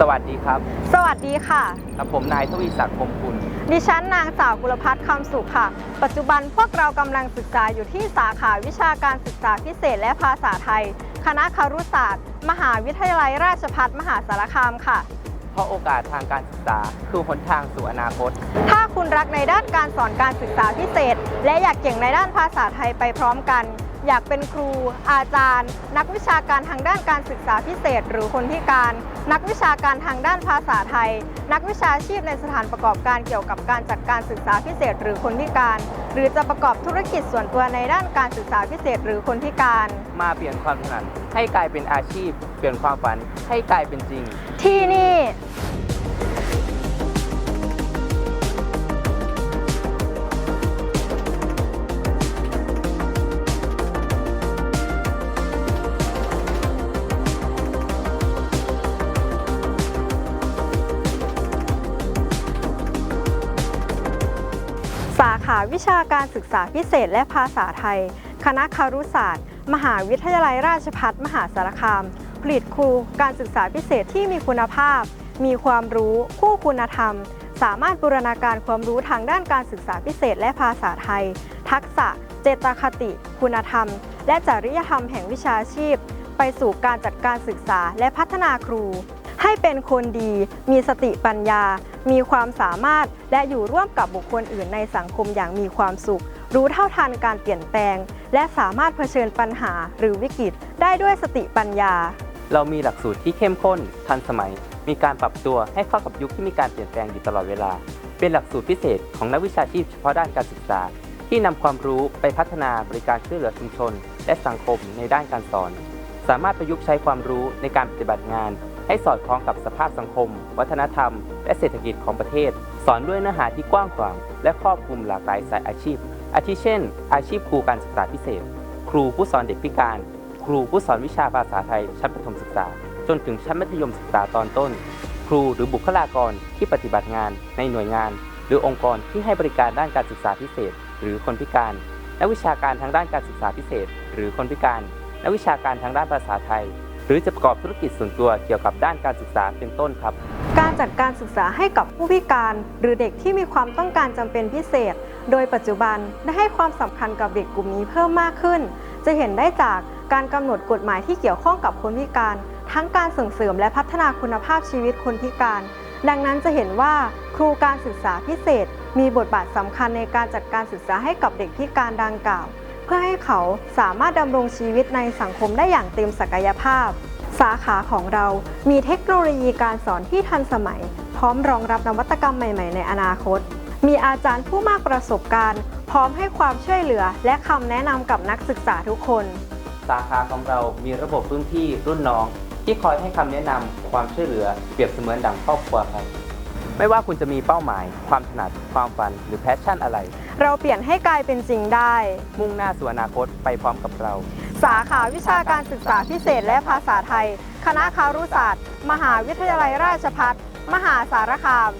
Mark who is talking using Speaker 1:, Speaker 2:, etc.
Speaker 1: สวัสดีครับ
Speaker 2: สวัสดีค่ะ
Speaker 1: กับผมนายทวีศักดิ์คมคุณ
Speaker 2: ดิฉันนางสาวกุลพัฒน์คำสุขค่ะ ปัจจุบันพวกเรากำลังศึกษาอยู่ที่สาขาวิชาการศึกษาพิเศษและภาษาไทย คณะคารุศาสตร์ มหาวิทยาลัยราชภัฏมหาสารคามค่ะ
Speaker 1: เพราะโอกาสทางการศึกษาคือหนทางสู่อนาคต
Speaker 2: ถ้าคุณรักในด้านการสอนการศึกษาพิเศษ และอยากเก่งในด้านภาษาไทยไปพร้อมกัน อยากเป็นครู อาจารย์ นักวิชาการทางด้านการศึกษาพิเศษ หรือคนพิการ นักวิชาการทางด้านภาษาไทย นักวิชาชีพในสถานประกอบการเกี่ยวกับการจัดการศึกษาพิเศษ หรือคนพิการ หรือจะประกอบธุรกิจส่วนตัวในด้านการศึกษาพิเศษ หรือคนพิการ
Speaker 1: มาเปลี่ยนความถนัดให้กลายเป็นอาชีพ เปลี่ยนความฝันให้กลายเป็นจริง
Speaker 2: ที่นี่ สาขาวิชาการศึกษาพิเศษและภาษาไทย คณะคารุศาสตร์ มหาวิทยาลัยราชภัฏมหาสารคาม ผลิตครูการศึกษาพิเศษที่มีคุณภาพ มีความรู้คู่คุณธรรม สามารถบูรณาการความรู้ทางด้านการศึกษาพิเศษและภาษาไทย ทักษะ เจตคติ คุณธรรม และจริยธรรมแห่งวิชาชีพ ไปสู่การจัดการศึกษาและพัฒนาครู ให้เป็นคนดี มีสติปัญญา มีความสามารถ และอยู่ร่วมกับบุคคลอื่นในสังคมอย่างมีความสุข รู้เท่าทันการเปลี่ยนแปลง และสามารถเผชิญปัญหาหรือวิกฤตได้ด้วยสติปัญญา
Speaker 1: เรามีหลักสูตรที่เข้มข้น ทันสมัย มีการปรับตัวให้เข้ากับยุคที่มีการเปลี่ยนแปลงอยู่ตลอดเวลา เป็นหลักสูตรพิเศษของนักวิชาชีพเฉพาะด้านการศึกษา ที่นำความรู้ไปพัฒนาบริการช่วยเหลือชุมชน และสังคมในด้านการสอน สามารถประยุกต์ใช้ความรู้ในการปฏิบัติงาน ให้สอดคล้องกับสภาพสังคม วัฒนธรรม และเศรษฐกิจของประเทศ สอนด้วยเนื้อหาที่กว้างขวาง และครอบคลุมหลากหลายสายอาชีพ อาทิเช่น อาชีพครูการศึกษาพิเศษ ครูผู้สอนเด็กพิการ ครูผู้สอนวิชาภาษาไทย ชั้นประถมศึกษา จนถึงชั้นมัธยมศึกษาตอนต้น ครูหรือบุคลากรที่ปฏิบัติงานในหน่วยงาน หรือองค์กรที่ให้บริการด้านการศึกษาพิเศษ หรือคนพิการนักวิชาการทางด้านการศึกษาพิเศษ หรือคนพิการนักวิชาการทางด้านภาษาไทย รือจะประกอบธุรกิจส่วนตัวเกี่ยวกับด้านการศึกษาเป็นต้นครับ
Speaker 2: การจัดการศึกษาให้กับผู้พิการ หรือเด็กที่มีความต้องการจำเป็นพิเศษ โดยปัจจุบันได้ให้ความสำคัญกับเด็กกลุ่มนี้เพิ่มมากขึ้น จะเห็นได้จากการกำหนดกฎหมายที่เกี่ยวข้องกับคนพิการ ทั้งการส่งเสริมและพัฒนาคุณภาพชีวิตคนพิการ ดังนั้นจะเห็นว่าครูการศึกษาพิเศษ มีบทบาทสำคัญในการจัดการศึกษาให้กับเด็กพิการดังกล่าว พื่อให้เขาสามารถดำรงชีวิตในสังคมได้อย่างเต็มศักยภาพ สาขาของเรามีเทคโนโลยีการสอนที่ทันสมัย พร้อมรองรับนวัตกรรมใหม่ ๆ ในอนาคต มีอาจารย์ผู้มากประสบการณ์ พร้อมให้ความช่วยเหลือ และคำแนะนำกับนักศึกษาทุกคน
Speaker 1: สาขาของเรามีระบบรุ่นพี่รุ่นน้อง ที่คอยให้คำแนะนำความช่วยเหลือเปรียบเสมือนดั่งครอบครัวครับ ไม่ว่าคุณจะมีเป้าหมาย ความถนัด ความฝัน หรือแพชชั่นอะไร
Speaker 2: เราเปลี่ยนให้กลายเป็นจริงได้
Speaker 1: มุ่งหน้าสู่อนาคตไปพร้อมกับเรา
Speaker 2: สาขาวิชาการศึกษาพิเศษและภาษาไทย คณะคารุศาสตร์ มหาวิทยาลัยราชภัฏมหาสารคาม